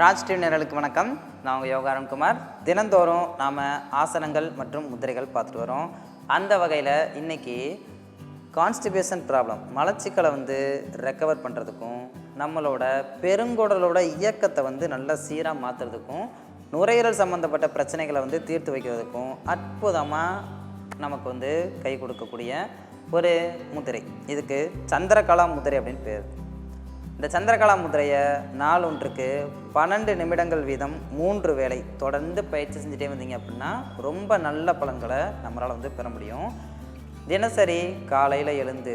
Raj TV நேரலுக்கு வணக்கம். நான் உங்கள் யோகாரன் குமார். தினந்தோறும் நாம் ஆசனங்கள் மற்றும் முதிரைகள் பார்த்துட்டு வரோம். அந்த வகையில் இன்றைக்கி கான்ஸ்டிபேஷன் ப்ராப்ளம் மலச்சிக்கலை வந்து ரெக்கவர் பண்ணுறதுக்கும் நம்மளோட பெருங்குடலோட இயக்கத்தை வந்து நல்லா சீராக மாற்றுறதுக்கும் நுரையீரல் சம்மந்தப்பட்ட பிரச்சனைகளை வந்து தீர்த்து வைக்கிறதுக்கும் அற்புதமாக நமக்கு வந்து கை கொடுக்கக்கூடிய ஒரு முதிரை. இதுக்கு சந்திரகலா முதிரை அப்படின்னு பேர். இந்த சந்திரகலா முதிரையை நாள் ஒன்றுக்கு பன்னெண்டு நிமிடங்கள் வீதம் மூன்று வேளை தொடர்ந்து பயிற்சி செஞ்சுட்டே வந்தீங்க அப்படின்னா ரொம்ப நல்ல பலன்களை நம்மளால் வந்து பெற முடியும். தினசரி காலையில் எழுந்து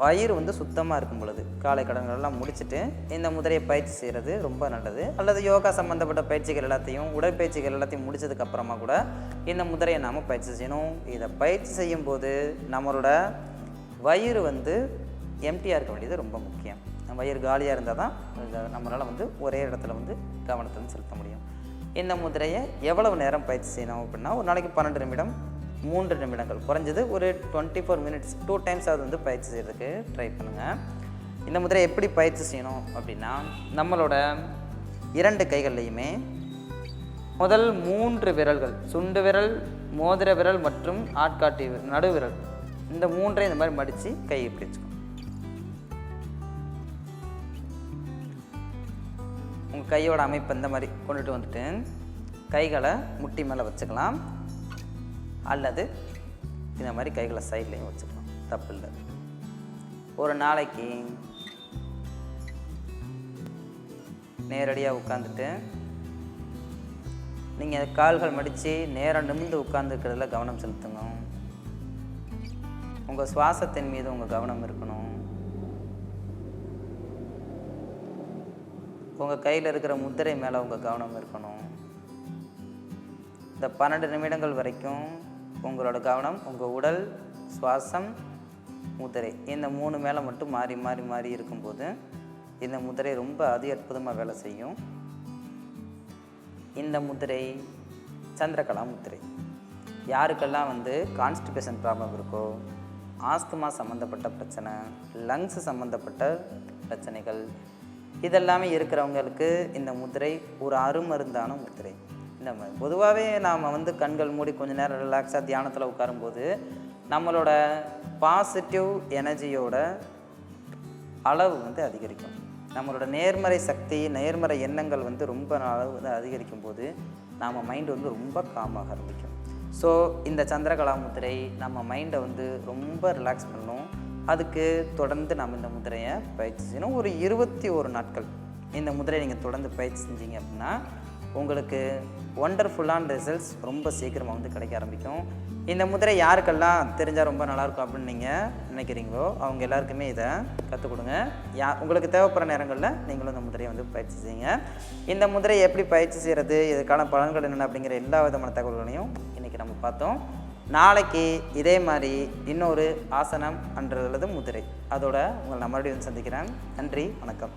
வயிறு வந்து சுத்தமாக இருக்கும் பொழுது காலை கடன்கள்லாம் முடிச்சுட்டு இந்த முதிரையை பயிற்சி செய்கிறது ரொம்ப நல்லது. அல்லது யோகா சம்மந்தப்பட்ட பயிற்சிகள் எல்லாத்தையும் உடற்பயிற்சிகள் எல்லாத்தையும் முடிச்சதுக்கப்புறமா கூட இந்த முதிரையை நாம் பயிற்சி செய்யணும். இதை பயிற்சி செய்யும்போது நம்மளோட வயிறு வந்து எம்டியாக இருக்க வேண்டியது ரொம்ப முக்கியம். வயிறு காலியாக இருந்தால் தான் நம்மளால் வந்து ஒரே இடத்துல வந்து கவனத்தை வந்து செலுத்த முடியும். இந்த முதிரையை எவ்வளவு நேரம் பயிற்சி செய்யணும் அப்படின்னா ஒரு நாளைக்கு பன்னெண்டு நிமிடம் மூன்று நிமிடங்கள். குறைஞ்சது ஒரு twenty four minutes two times அது வந்து பயிற்சி செய்கிறதுக்கு ட்ரை பண்ணுங்கள் இந்த முதிரை எப்படி பயிற்சி செய்யணும் அப்படின்னா நம்மளோட இரண்டு கைகள்லையுமே முதல் மூன்று விரல்கள் சுண்டு விரல் மோதிர விரல் மற்றும் ஆட்காட்டி நடுவிரல். இந்த மூன்றையும் இந்த மாதிரி மடித்து கையை பிடிச்சிக்கணும். கையோட அமைப்பு இந்த மாதிரி கொண்டுட்டு வந்துட்டு கைகளை முட்டி மேலே வச்சுக்கலாம். அல்லது இந்த மாதிரி கைகளை சைட்லேயும் வச்சுக்கலாம். தப்பு இல்லை. ஒரு நாளைக்கு நேரடியாக உட்காந்துட்டு நீங்கள் கால்கள் மடித்து நேராக நிமிந்து உட்காந்துருக்கிறதுல கவனம் செலுத்துங்க. உங்கள் சுவாசத்தின் மீது உங்கள் கவனம் இருக்கணும். உங்கள் கையில் இருக்கிற முத்திரை மேலே உங்கள் கவனம் இருக்கணும். இந்த பன்னெண்டு நிமிடங்கள் வரைக்கும் உங்களோட கவனம் உங்கள் உடல் சுவாசம் முதிரை இந்த மூணு மேலே மட்டும் மாறி மாறி மாறி இருக்கும்போது இந்த முதிரை ரொம்ப அதி அற்புதமாக வேலை செய்யும். இந்த முதிரை சந்திரகலா முத்திரை. யாருக்கெல்லாம் வந்து கான்ஸ்டிபேஷன் ப்ராப்ளம் இருக்கோ ஆஸ்துமா சம்மந்தப்பட்ட பிரச்சனை லங்ஸ் சம்மந்தப்பட்ட பிரச்சனைகள் இதெல்லாமே இருக்கிறவங்களுக்கு இந்த முதிரை ஒரு அருமருந்தான முதிரை. இந்த பொதுவாகவே நாம் வந்து கண்கள் மூடி கொஞ்ச நேரம் ரிலாக்ஸாக தியானத்தில் உட்காரும்போது நம்மளோட பாசிட்டிவ் எனர்ஜியோட அளவு வந்து அதிகரிக்கும். நம்மளோட நேர்மறை சக்தி நேர்மறை எண்ணங்கள் வந்து ரொம்ப அளவு வந்து அதிகரிக்கும் போது நம்ம மைண்டு வந்து ரொம்ப காமாக ஆரம்பிக்கும். ஸோ இந்த சந்திரகலா முத்திரை நம்ம மைண்டை வந்து ரொம்ப ரிலாக்ஸ் பண்ணும் அதுக்கு தொடர்ந்து நம்ம இந்த முதிரையை பயிற்சி செய்யணும். ஒரு இருபத்தி ஒரு நாட்கள் இந்த முதிரையை நீங்கள் தொடர்ந்து பயிற்சி செஞ்சீங்க அப்படின்னா உங்களுக்கு ஒண்டர்ஃபுல்லான ரிசல்ட்ஸ் ரொம்ப சீக்கிரமாக வந்து கிடைக்க ஆரம்பிக்கும். இந்த முதிரை யாருக்கெல்லாம் தெரிஞ்சால் ரொம்ப நல்லாயிருக்கும் அப்படின்னு நீங்கள் நினைக்கிறீங்களோ அவங்க எல்லாருக்குமே இதை கற்றுக் கொடுங்க. யா உங்களுக்கு தேவைப்படுற நேரங்களில் நீங்களும் இந்த முதிரையை வந்து பயிற்சி செய்யுங்க. இந்த முதிரையை எப்படி பயிற்சி செய்கிறது இதுக்கான பலன்கள் என்னென்ன அப்படிங்கிற எல்லா விதமான தகவல்களையும் இன்றைக்கி நம்ம பார்த்தோம். நாளைக்கு இதே மாதிரி இன்னொரு ஆசனம் அன்றது முதிரை. அதோட உங்களை நான் மறுபடியும் சந்திக்கிறேன். நன்றி வணக்கம்.